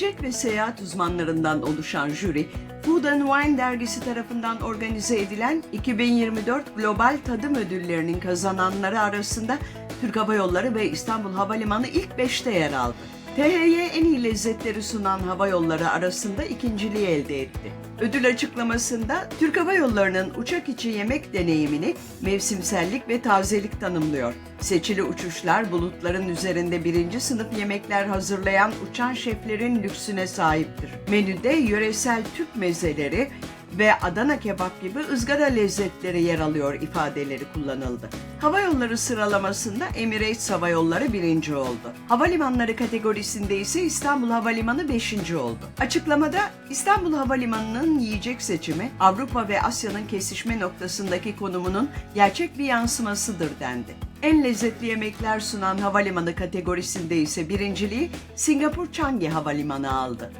Yiyecek ve seyahat uzmanlarından oluşan jüri, Food and Wine dergisi tarafından organize edilen 2024 Global Tadım Ödülleri'nin kazananları arasında Türk Hava Yolları ve İstanbul Havalimanı ilk 5'te yer aldı. THY en iyi lezzetleri sunan hava yolları arasında ikinciliği elde etti. Ödül açıklamasında Türk Hava Yolları'nın uçak içi yemek deneyimini mevsimsellik ve tazelik tanımlıyor. Seçili uçuşlar bulutların üzerinde birinci sınıf yemekler hazırlayan uçan şeflerin lüksüne sahiptir. Menüde yöresel Türk mezeleri ve Adana kebap gibi ızgara lezzetleri yer alıyor ifadeleri kullanıldı. Hava yolları sıralamasında Emirates Hava Yolları birinci oldu. Havalimanları kategorisinde ise İstanbul Havalimanı beşinci oldu. Açıklamada İstanbul Havalimanı'nın yiyecek seçimi Avrupa ve Asya'nın kesişme noktasındaki konumunun gerçek bir yansımasıdır dendi. En lezzetli yemekler sunan havalimanı kategorisinde ise birinciliği Singapur Changi Havalimanı aldı.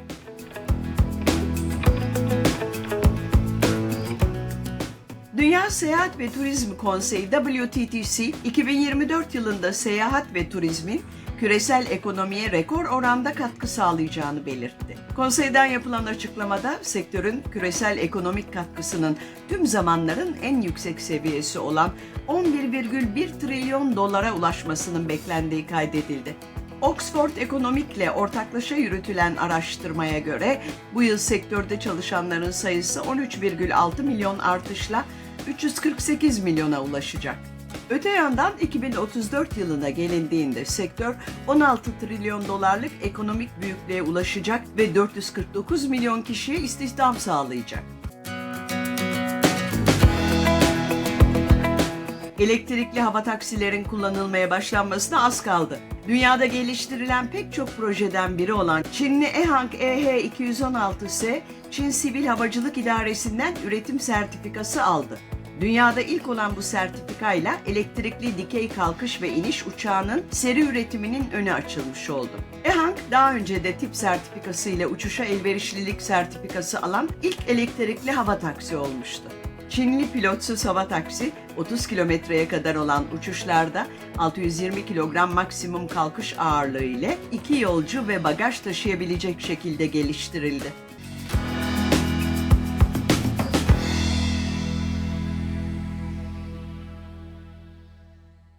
Dünya Seyahat ve Turizm Konseyi WTTC 2024 yılında seyahat ve turizmin küresel ekonomiye rekor oranda katkı sağlayacağını belirtti. Konseyden yapılan açıklamada sektörün küresel ekonomik katkısının tüm zamanların en yüksek seviyesi olan 11,1 trilyon dolara ulaşmasının beklendiği kaydedildi. Oxford Economic'le ortaklaşa yürütülen araştırmaya göre bu yıl sektörde çalışanların sayısı 13,6 milyon artışla 348 milyona ulaşacak. Öte yandan 2034 yılına gelindiğinde sektör 16 trilyon dolarlık ekonomik büyüklüğe ulaşacak ve 449 milyon kişiye istihdam sağlayacak. Elektrikli hava taksilerin kullanılmaya başlanmasına az kaldı. Dünyada geliştirilen pek çok projeden biri olan Çinli EHang EH216S, Çin Sivil Havacılık İdaresi'nden üretim sertifikası aldı. Dünyada ilk olan bu sertifikayla elektrikli dikey kalkış ve iniş uçağının seri üretiminin önü açılmış oldu. EHang daha önce de tip sertifikası ile uçuşa elverişlilik sertifikası alan ilk elektrikli hava taksi olmuştu. Çinli pilotsuz hava taksi 30 kilometreye kadar olan uçuşlarda 620 kilogram maksimum kalkış ağırlığı ile iki yolcu ve bagaj taşıyabilecek şekilde geliştirildi.